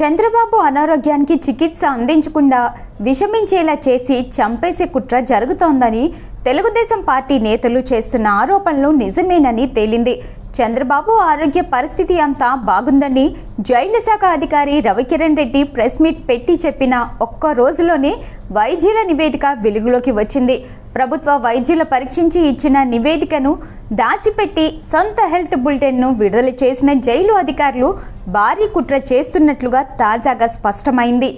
చంద్రబాబు అనారోగ్యానికి చికిత్స అందించకుండా విషమించేలా చేసి చంపేసే కుట్ర జరుగుతోందని తెలుగుదేశం పార్టీ నేతలు చేస్తున్న ఆరోపణలు నిజమేనని తేలింది. చంద్రబాబు ఆరోగ్య పరిస్థితి అంతా బాగుందని జైలు శాఖ అధికారి రవికిరణ్ రెడ్డి ప్రెస్ మీట్ పెట్టి చెప్పిన ఒక్క రోజులోనే వైద్యుల నివేదిక వెలుగులోకి వచ్చింది. ప్రభుత్వ వైద్యుల పరీక్షించి ఇచ్చిన నివేదికను దాచిపెట్టి సొంత హెల్త్ బులెటిన్ను విడుదల చేసిన జైలు అధికారులు భారీ కుట్ర చేస్తున్నట్లుగా తాజాగా స్పష్టమైంది.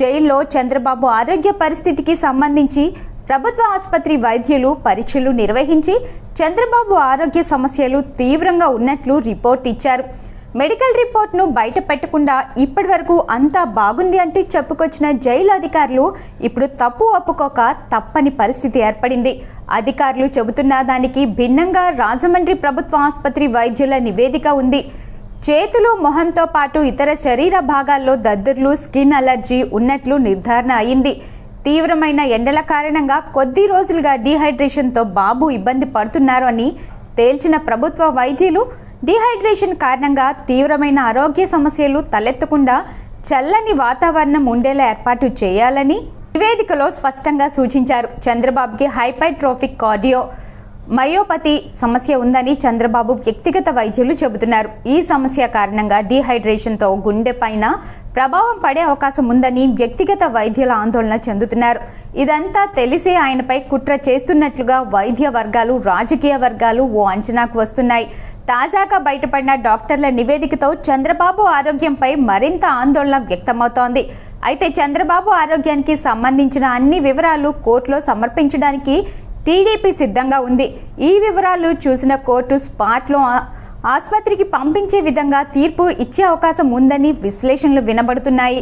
జైల్లో చంద్రబాబు ఆరోగ్య పరిస్థితికి సంబంధించి ప్రభుత్వ ఆసుపత్రి వైద్యులు పరీక్షలు నిర్వహించి చంద్రబాబు ఆరోగ్య సమస్యలు తీవ్రంగా ఉన్నట్లు రిపోర్ట్ ఇచ్చారు. మెడికల్ రిపోర్ట్ను బయట పెట్టకుండా ఇప్పటి వరకు అంతా బాగుంది అంటూ చెప్పుకొచ్చిన జైలు అధికారులు ఇప్పుడు తప్పు ఒప్పుకోక తప్పని పరిస్థితి ఏర్పడింది. అధికారులు చెబుతున్న దానికి భిన్నంగా రాజమండ్రి ప్రభుత్వ ఆసుపత్రి వైద్యుల నివేదిక ఉంది. చేతులు మొహంతో పాటు ఇతర శరీర భాగాల్లో దద్దుర్లు స్కిన్ అలర్జీ ఉన్నట్లు నిర్ధారణ అయింది. తీవ్రమైన ఎండల కారణంగా కొద్ది రోజులుగా డీహైడ్రేషన్తో బాబు ఇబ్బంది పడుతున్నారు అని తేల్చిన ప్రభుత్వ వైద్యులు డిహైడ్రేషన్ కారణంగా తీవ్రమైన ఆరోగ్య సమస్యలు తలెత్తకుండా చల్లని వాతావరణం ఉండేలా ఏర్పాటు చేయాలని నివేదికలో స్పష్టంగా సూచించారు. చంద్రబాబుకి హైపైట్రోఫిక్ కార్డియో మయోపతి సమస్య ఉందని చంద్రబాబు వ్యక్తిగత వైద్యులు చెబుతున్నారు. ఈ సమస్య కారణంగా డీహైడ్రేషన్తో గుండె పైన ప్రభావం పడే అవకాశం ఉందని వ్యక్తిగత వైద్యుల ఆందోళన చెందుతున్నారు. ఇదంతా తెలిసే ఆయనపై కుట్ర చేస్తున్నట్లుగా వైద్య వర్గాలు రాజకీయ వర్గాలు ఓ అంచనాకు వస్తున్నాయి. తాజాగా బయటపడిన డాక్టర్ల నివేదికతో చంద్రబాబు ఆరోగ్యంపై మరింత ఆందోళన వ్యక్తమవుతోంది. అయితే చంద్రబాబు ఆరోగ్యానికి సంబంధించిన అన్ని వివరాలు కోర్టులో సమర్పించడానికి టీడీపీ సిద్ధంగా ఉంది. ఈ వివరాలు చూసిన కోర్టు స్పాట్లో ఆసుపత్రికి పంపించే విధంగా తీర్పు ఇచ్చే అవకాశం ఉందని విశ్లేషణలు వినబడుతున్నాయి.